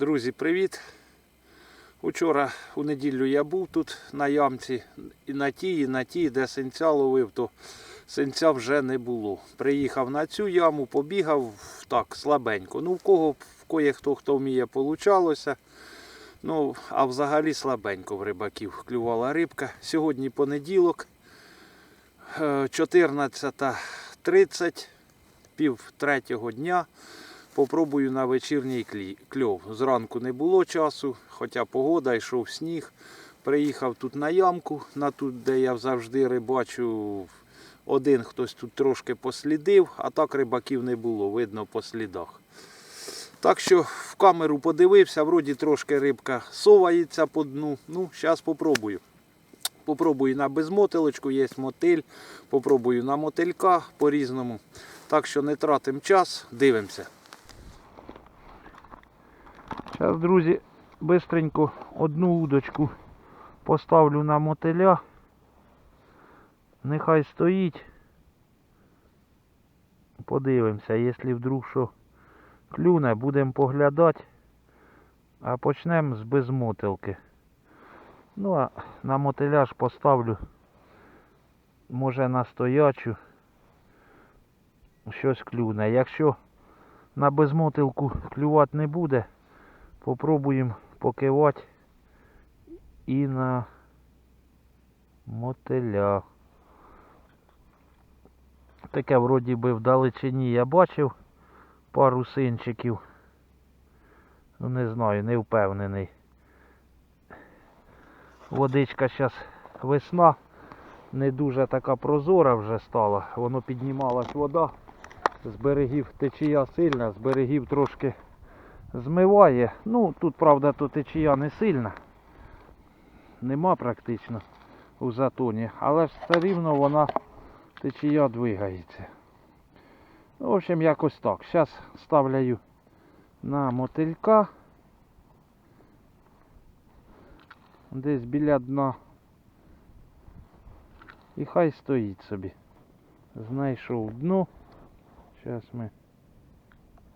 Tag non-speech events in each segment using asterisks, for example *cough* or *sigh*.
Друзі, привіт! Учора у неділю я був тут на ямці і на тій, і на тій, де синця ловив, то синця вже не було. Приїхав на цю яму, побігав так слабенько. Ну, в кого в кое хто хто вміє, получалося. Ну, а взагалі слабенько в рибаків клювала рибка. Сьогодні понеділок, е, 14.30, пів третього дня. Попробую на вечірній кльов. Зранку не було часу, хоча погода, йшов сніг. Приїхав тут на ямку, на тут, де я завжди рибачу. Один хтось тут трошки послідив, а так рибаків не було, видно по слідах. Так що в камеру подивився, вроді трошки рибка совається по дну. Ну, зараз попробую. Попробую на безмотилочку, є мотиль. Попробую на мотилька по-різному. Так що не тратимо час, дивимося. Зараз, друзі, бистренько одну удочку поставлю на мотиля. Нехай стоїть. Подивимося, якщо вдруг що клюне, будемо поглядати. А почнемо з безмотилки. Ну а на мотиля ж поставлю, може на стоячу. Щось клюне. Якщо на безмотилку клювати не буде, попробуємо покивати і на мотиля. Таке вроді би вдалечині я бачив пару синчиків. Ну не знаю, не впевнений. Водичка зараз весна, не дуже така прозора вже стала. Воно піднімалась вода. З берегів течія сильна, з берегів трошки змиває. Ну, тут, правда, то течія не сильна. Нема практично у затоні, але ж все рівно вона течія двигається. Ну, в общем, якось так. Зараз ставляю на мотилька. Десь біля дна. І хай стоїть собі. Знайшов дно. Зараз ми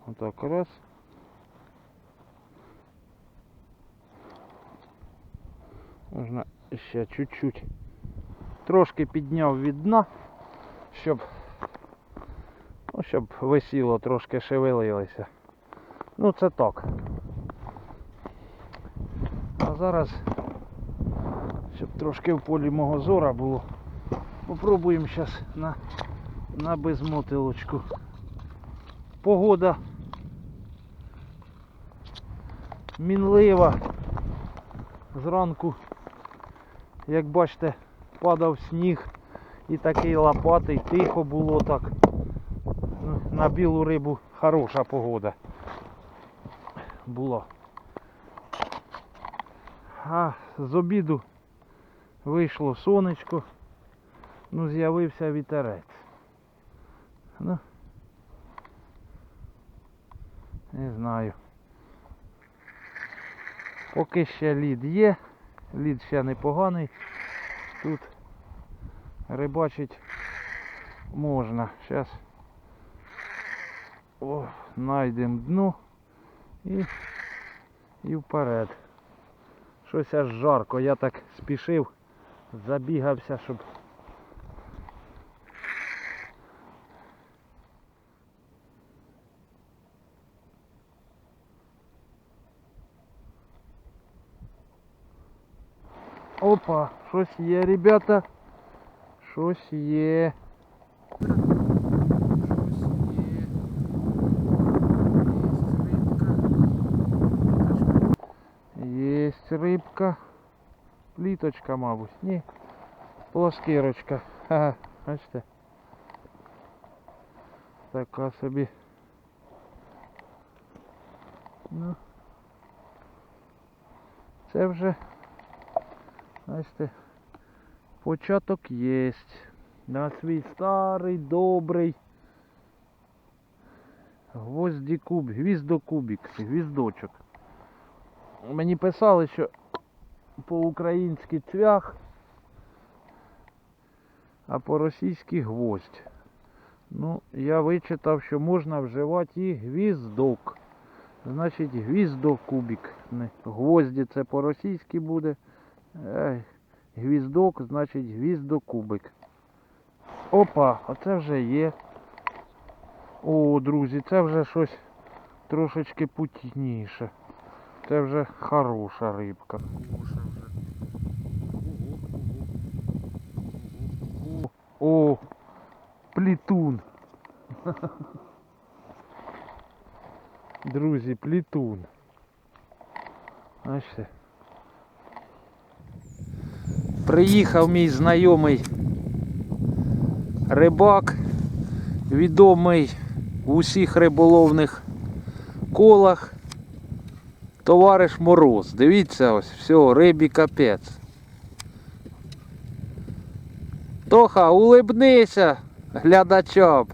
отак раз. Можна ще чуть-чуть трошки підняв від дна, щоб, ну, щоб висіло, трошки шевелилося. Ну це так. А зараз, щоб трошки в полі мого зора було, попробуємо зараз на, на безмотилочку. Погода мінлива. Зранку, як бачите, падав сніг і такий лопатий, тихо було так. На білу рибу хороша погода була. А з обіду вийшло сонечко, ну з'явився вітерець. Ну, не знаю. Поки ще лід є, лід ще непоганий. Тут рибачить можна. Зараз знайдемо дно і, і вперед. Щось аж жарко, я так спішив, забігався, щоб Опа, щось є, ребята. Щось є. Щось є. Єсть рибка. Пліточка, мабуть. Ні. Плоскирочка. Ха, бачите. Така собі. Ну. Це вже Бачите, початок є. На свій старий, добрий гвоздікуб, гвіздокубік, гвіздочок. Мені писали, що по-українськи цвях, а по-російськи гвоздь. Ну, я вичитав, що можна вживати і гвіздок. Значить, гвіздо кубик. Гвозді це по-російськи буде. Гвіздок, значить гвіздо кубик. Опа, а це вже є. О, друзі, це вже щось трошечки путніше. Це вже хороша рибка. О, плітун. Друзі, плітун. Бачите? Приїхав мій знайомий рибак, відомий в усіх риболовних колах. Товариш Мороз. Дивіться ось, все, рибі капець. Тоха, улибнися глядачам.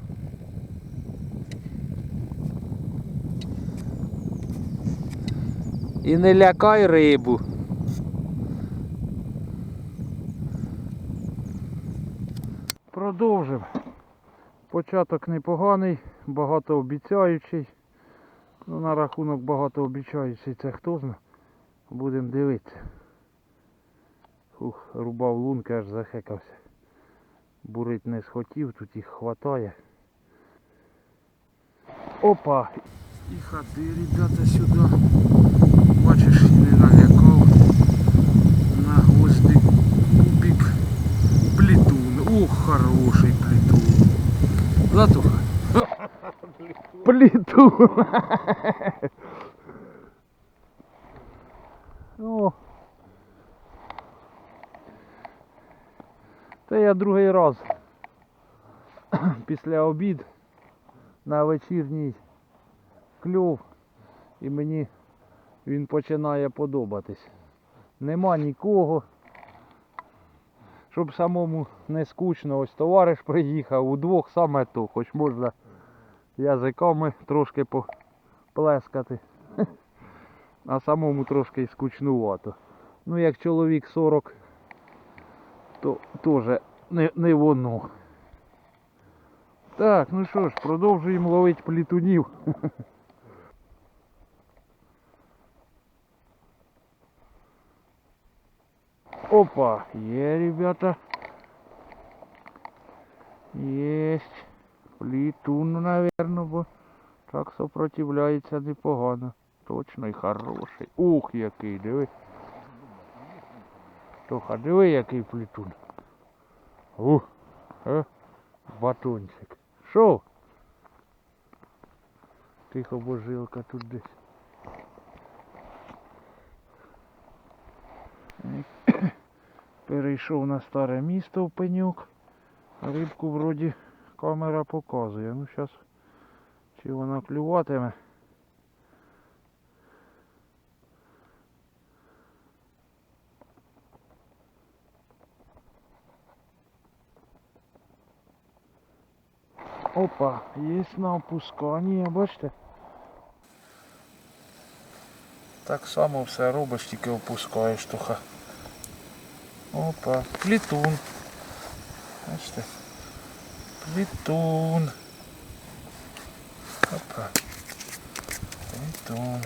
І не лякай рибу. Початок непоганий, багатообіцяючий. Ну, на рахунок багатообіцяючий це хто зна. Будемо дивитися. Ух, рубав лунки, аж захекався. Бурить не схотів, тут їх хватає. Опа! І ходи, ребята, сюди. Бачиш, і не налякав. На гвозди кубик. Плітун. Ух, хороший плітун. Затуха. Плітун. О. Це я другий раз *clears throat* після обід на вечірній кльов і мені він починає подобатись. Нема нікого. Щоб самому не скучно, ось товариш приїхав, удвох саме то, хоч можна язиками трошки поплескати. *laughs* А самому трошки скучнувато. Ну як чоловік 40, то теж не, не воно. Так, ну що ж, продовжуємо ловити плітунів. *laughs* Опа, є, ребята. Есть. Плітун, наверное, бо так сопротивляється непогано. Точно і хороший. Ух, який, диви. Тоха, диви, який плітун. Ух, а? Батончик. Що? Тихо, божилка тут десь. Перейшов на старе місто в пенюк. Рибку вроді камера показує. Ну зараз чи вона клюватиме. Опа, є на опусканні, бачите? Так само все робиш, тільки опускаєш туха. Опа, плітун. Бачите? Плітун. Опа. Плітун.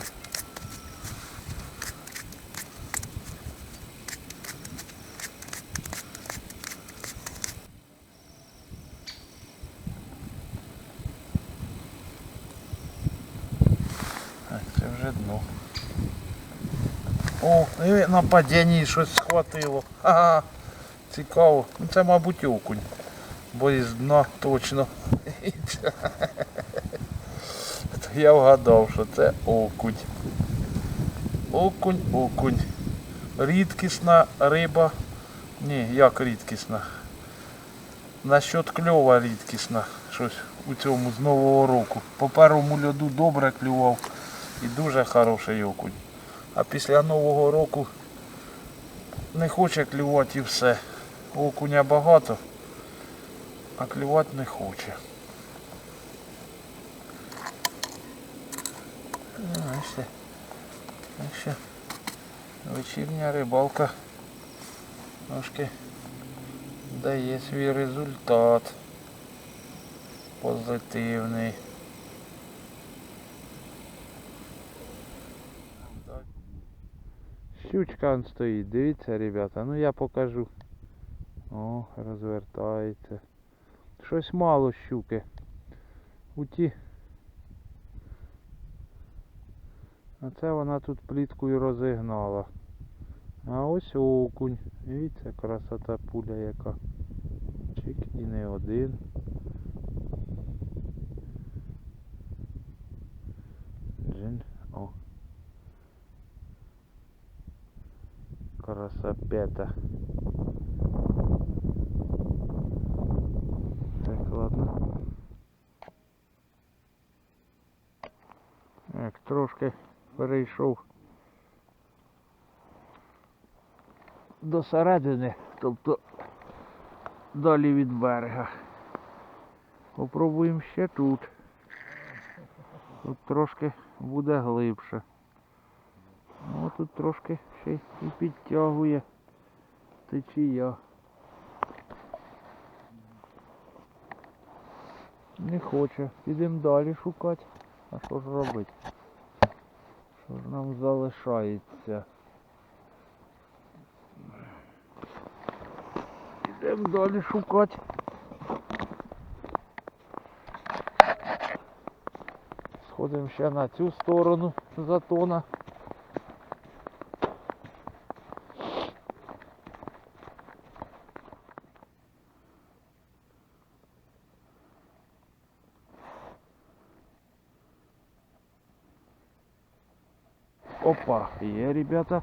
Так, це вже дно. О, і на щось схватило. Ага, цікаво. Ну це, мабуть, окунь. Бо із дна точно. Я вгадав, що це окунь. Окунь, окунь. Рідкісна риба. Ні, як рідкісна. Насчет кльова рідкісна. Щось у цьому з Нового року. По першому льоду добре клював і дуже хороший окунь. А після Нового року не хоче клювати і все. Окуня багато, а клювати не хоче. Ну, це. Вечірня рибалка трошки дає свій результат. Позитивний. Щучка он стоїть, дивіться, ребята, ну я покажу. О, розвертається. Щось мало щуки. У ті. А це вона тут пліткою розігнала. А ось окунь. Дивіться, красота пуля яка. Чик і не один. Джин. О. Красопета. Так, ладно. Так, трошки перейшов до середини, тобто далі від берега. Попробуємо ще тут. Тут трошки буде глибше. Ну тут трошки і підтягує течія. Не хоче. Підемо далі шукати. А що ж робити? Що ж нам залишається? Підемо далі шукати. Сходимо ще на цю сторону затона. Є, ребята.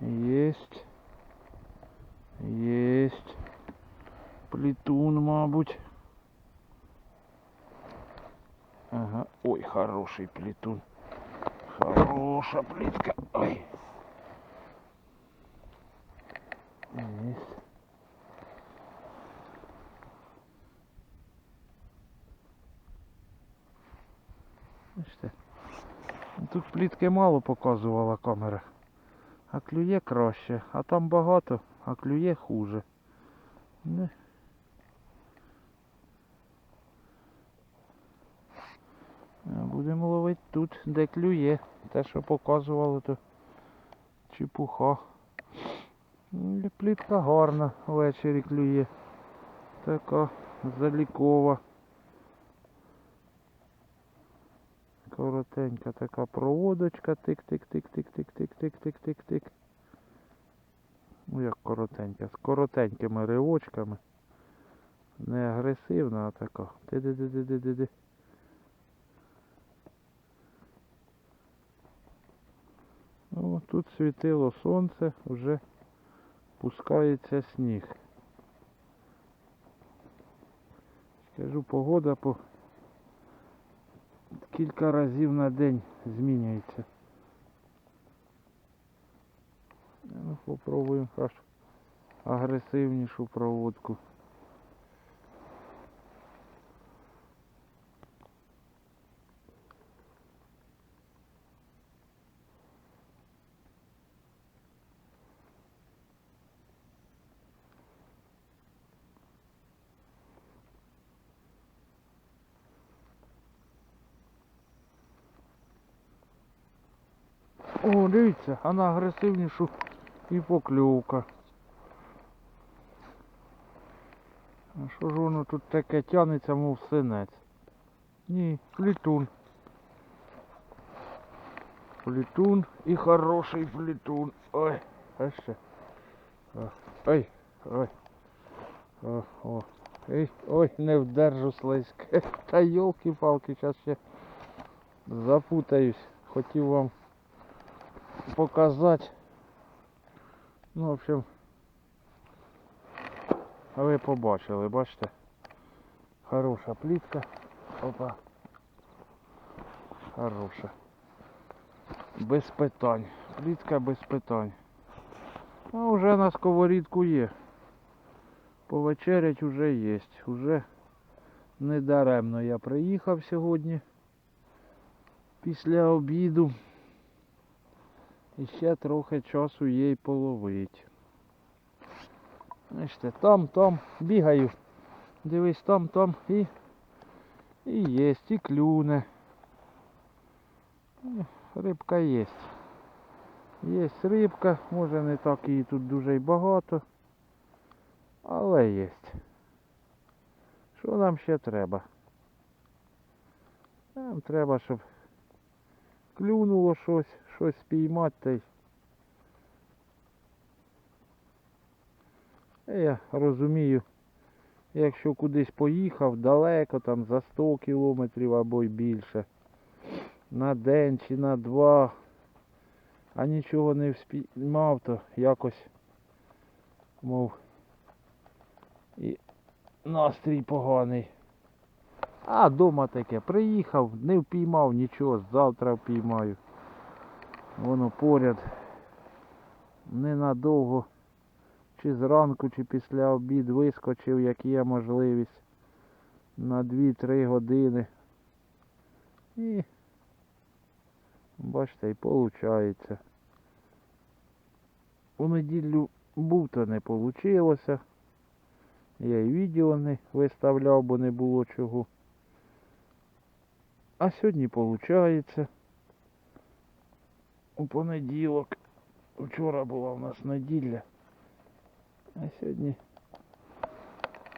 Есть. Есть. Плетун, мабуть. Ага. Ой, хороший плетун. Хороша плитка. Ой. Есть. Бачите? Тут плітки мало показувала камера. А клює краще. А там багато, а клює хуже. Не. Будемо ловити тут, де клює. Те, що показували, то чепуха. Плітка гарна ввечері клює. Така залікова. Коротенька така проводочка, тик-тик-тик-тик-тик-тик-тик-тик-тик-тик. Ну як коротенька, з коротенькими ривочками. Не агресивна, а така. Ти-ди-ди-ди-ди-ди. О, тут світило сонце, вже пускається сніг. Скажу, погода по кілька разів на день змінюється. Попробуємо аж агресивнішу проводку. О, дивіться, а на і покльовка. А що ж воно тут таке тянеться, мов синець? Ні, плітун. Плітун і хороший плітун. Ой, а ще. Ой, ой. О, о. Ой, ой, не вдержу слизьке. *laughs* Та йолки-палки, зараз ще запутаюсь. Хотів вам показати. Ну, в общем, ви побачили, бачите? Хороша плітка. Опа. Хороша. Без питань. Плітка без питань. А вже на сковорідку є. Повечерять уже є. Уже не даремно я приїхав сьогодні. Після обіду. І ще трохи часу є й половить. Бачите, там, там, бігаю. Дивись, там, там і, і єсть, і клюне. Рибка єсть. Є рибка, може не так її тут дуже й багато. Але є. Що нам ще треба? Нам треба, щоб клюнуло щось, щось спіймати та й. Я розумію, якщо кудись поїхав далеко, там за 100 кілометрів або й більше, на день чи на два, а нічого не вспіймав, то якось, мов, і настрій поганий. А дома таке, приїхав, не впіймав нічого, завтра впіймаю. Воно поряд. Ненадовго. Чи зранку, чи після обід вискочив, як є можливість. На 2-3 години. І бачите, і виходить. У неділю був, то не вийшло. Я і відео не виставляв, бо не було чого. А сьогодні виходить. У понеділок. Вчора була у нас неділя. А сьогодні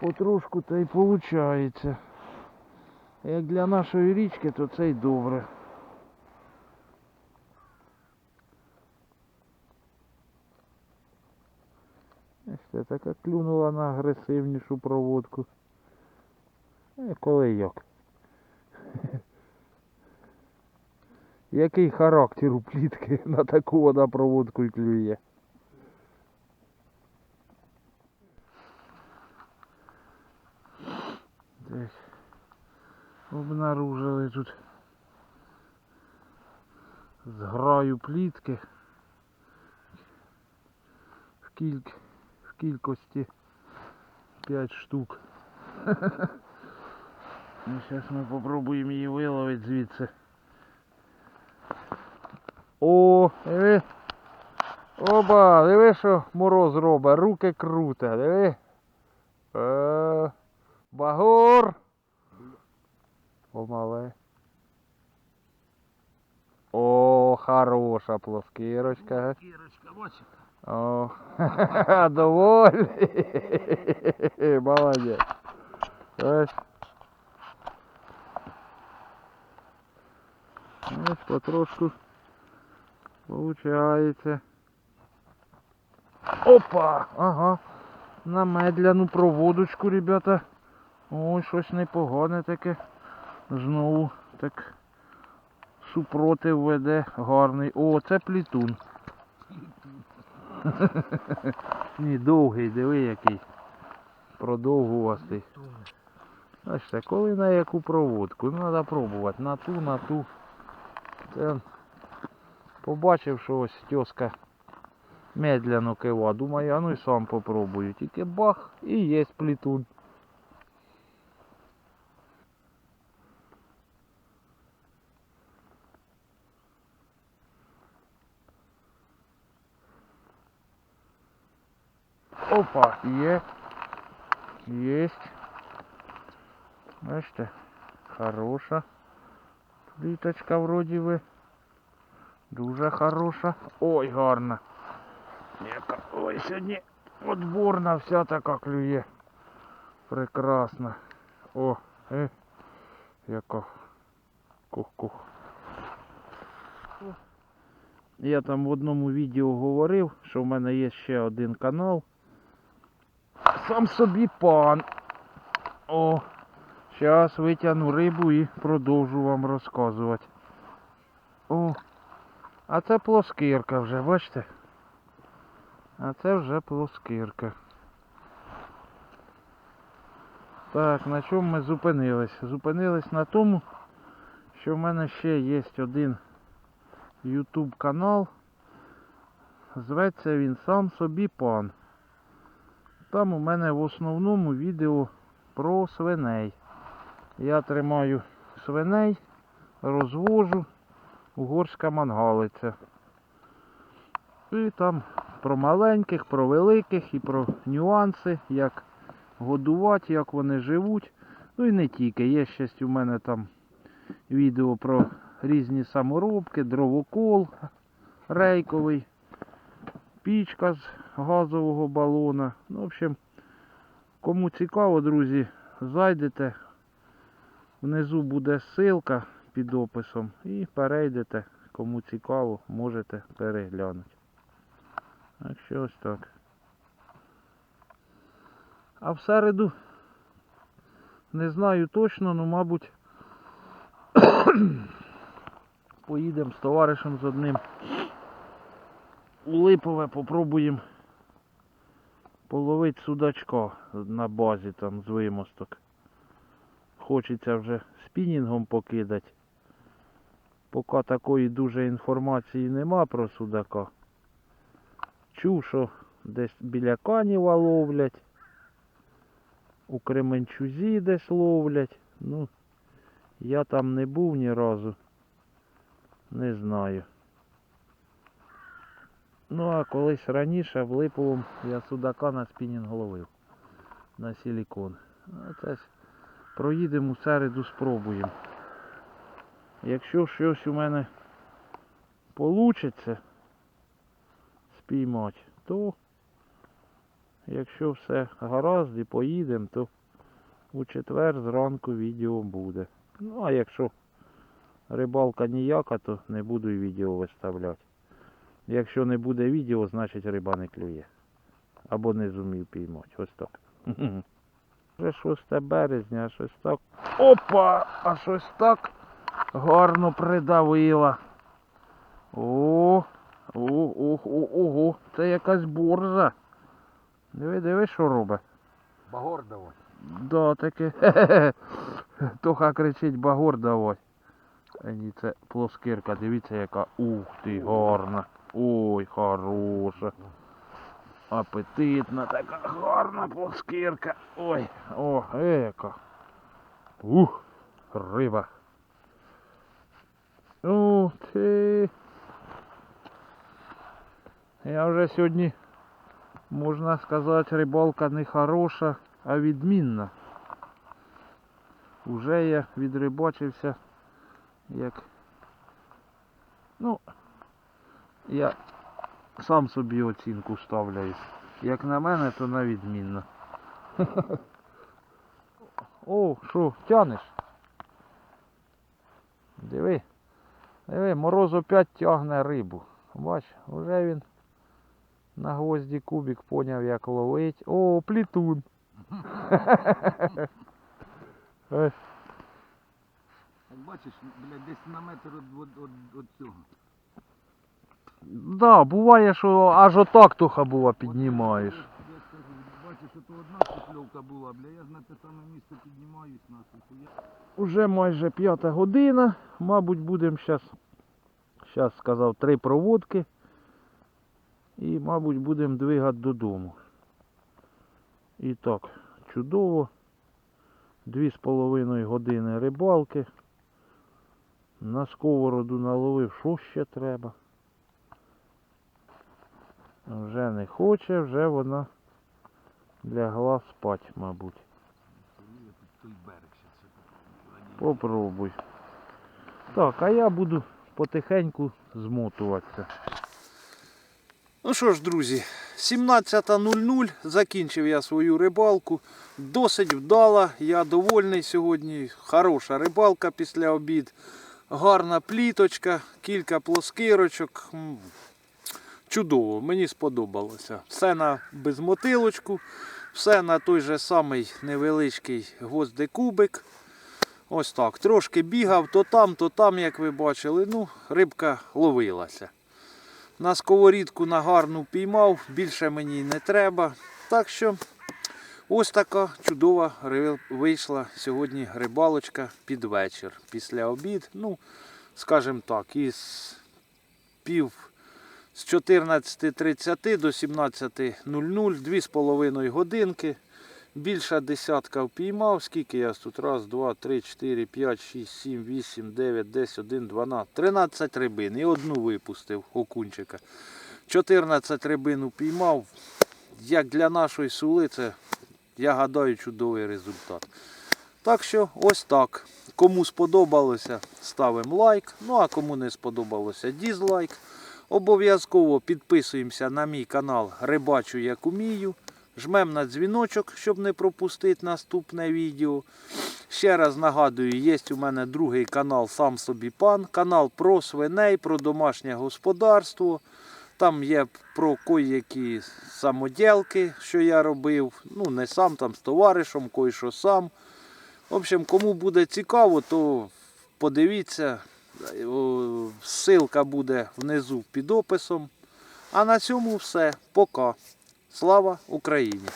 потрошку та й виходить. Як для нашої річки, то це й добре. Ще така клюнула на агресивнішу проводку. Е, коли як. Який характер у плітки *laughs* на таку вона проводку й клює. Так. Обнаружили тут зграю плітки в, кільк... в кількості 5 штук. *laughs* Ну, зараз ми попробуємо її виловити звідси. О, диви. Оба, диви, що мороз робить, руки круте, диви. Е, Багор. Помале. О, хороша плоскирочка. га? Кірочка, бачите? О, *laughs* доволі. Молодець. Ось. Ось потрошку получається. Опа! Ага. На медляну проводочку, ребята. Ой, щось непогане таке. Знову так супротив веде гарний. О, це плітун. *laughs* Ні, довгий, диви який. Продовгувастий. Бачите, коли на яку проводку? Ну, треба пробувати. На ту, на ту. Це побачив, що ось тьоска медляно кива. Думаю, а ну і сам попробую. Тільки бах і є плітун. Опа, є. Єсть. Бачите, хороша. Пліточка вроді би. Дуже хороша. Ой, гарна. Ой, сьогодні отборна вся така клює. Прекрасна. О, е. Яка. Кух-кух. Я там в одному відео говорив, що в мене є ще один канал. Сам собі пан. О, зараз витягну рибу і продовжу вам розказувати. О, а це плоскирка вже, бачите? А це вже плоскирка. Так, на чому ми зупинились? Зупинились на тому, що в мене ще є один YouTube канал. Зветься він сам собі пан. Там у мене в основному відео про свиней. Я тримаю свиней, розвожу, угорська мангалиця. І там про маленьких, про великих і про нюанси, як годувати, як вони живуть. Ну і не тільки. Є ще у мене там відео про різні саморобки, дровокол рейковий. пічка з газового балона. Ну, в общем, кому цікаво, друзі, зайдете. Внизу буде ссылка під описом і перейдете. Кому цікаво, можете переглянути. Так що ось так. А в середу не знаю точно, ну мабуть *coughs* поїдемо з товаришем з одним у Липове попробуємо половити судачка на базі там з вимосток. Хочеться вже спінінгом покидати. Поки такої дуже інформації нема про судака. Чув, що десь біля Каніва ловлять. У Кременчузі десь ловлять. Ну, я там не був ні разу. Не знаю. Ну а колись раніше в Липовому я судака на спінінг ловив. На силікон. А це ж проїдемо у середу, спробуємо. Якщо щось у мене вийде спіймати, то якщо все гаразд і поїдемо, то у четвер зранку відео буде. Ну а якщо рибалка ніяка, то не буду і відео виставляти. Якщо не буде відео, значить риба не клює. Або не зумів піймати. Ось так. *laughs* Вже 6 березня, а щось так. Опа! А щось так гарно придавила. О, о, о, о, ого, це якась борза. Диви, диви, що робить. Багор давай. Да, таке. *laughs* Тоха кричить багор давай. А ні, це плоскирка, дивіться яка. Ух ти, гарна. Ой, хороша. Апетитна така гарна плоскирка. Ой, о, е, яка. Ух, риба. Ух ти. Я вже сьогодні, можна сказати, рибалка не хороша, а відмінна. Уже я відрибачився, як. Ну, я сам собі оцінку ставляю. Як на мене, то на відмінно. *laughs* О, що, тянеш? Диви. Диви, мороз опять тягне рибу. Бач, вже він на гвозді кубик поняв, як ловить. О, плітун. *laughs* Бачиш, блядь, десь на метр від цього. Да, буває, що аж отак туха бува піднімаєш. Бачиш, ото одна покльовка була, бля, я ж на те саме місце піднімаюсь нахуй. Уже майже п'ята година. Мабуть, будемо зараз, зараз сказав, три проводки. І, мабуть, будемо двигати додому. І так, чудово. Дві з половиною години рибалки. На сковороду наловив, що ще треба. Вже не хоче, вже вона лягла спать, мабуть. Попробуй. Так, а я буду потихеньку змотуватися. Ну що ж, друзі, 17.00 закінчив я свою рибалку. Досить вдала, я довольний сьогодні. Хороша рибалка після обід. Гарна пліточка, кілька плоскирочок. Чудово, мені сподобалося. Все на безмотилочку, все на той же самий невеличкий гвоздикубик. Ось так. Трошки бігав то там, то там, як ви бачили. Ну, рибка ловилася. На сковорідку на гарну піймав, більше мені не треба. Так що ось така чудова вийшла сьогодні рибалочка під вечір. Після обід. Ну, скажімо так, із пів з 14.30 до 17.00, 2,5 годинки. Більша десятка впіймав. Скільки я тут? Раз, два, три, чотири, п'ять, шість, сім, вісім, дев'ять, десять, один, дванадцять. Тринадцять рибин. І одну випустив окунчика. 14 рибин упіймав. Як для нашої сули, це, я гадаю, чудовий результат. Так що ось так. Кому сподобалося, ставимо лайк. Ну а кому не сподобалося, дізлайк. Обов'язково підписуємося на мій канал Рибачу як умію. Жмем на дзвіночок, щоб не пропустити наступне відео. Ще раз нагадую, є у мене другий канал Сам собі пан. Канал про свиней, про домашнє господарство. Там є про кої-які самоділки, що я робив. Ну, не сам, там з товаришем, кой-що сам. В общем, кому буде цікаво, то подивіться. О, Ссылка буде внизу під описом. А на цьому все. Пока. Слава Україні!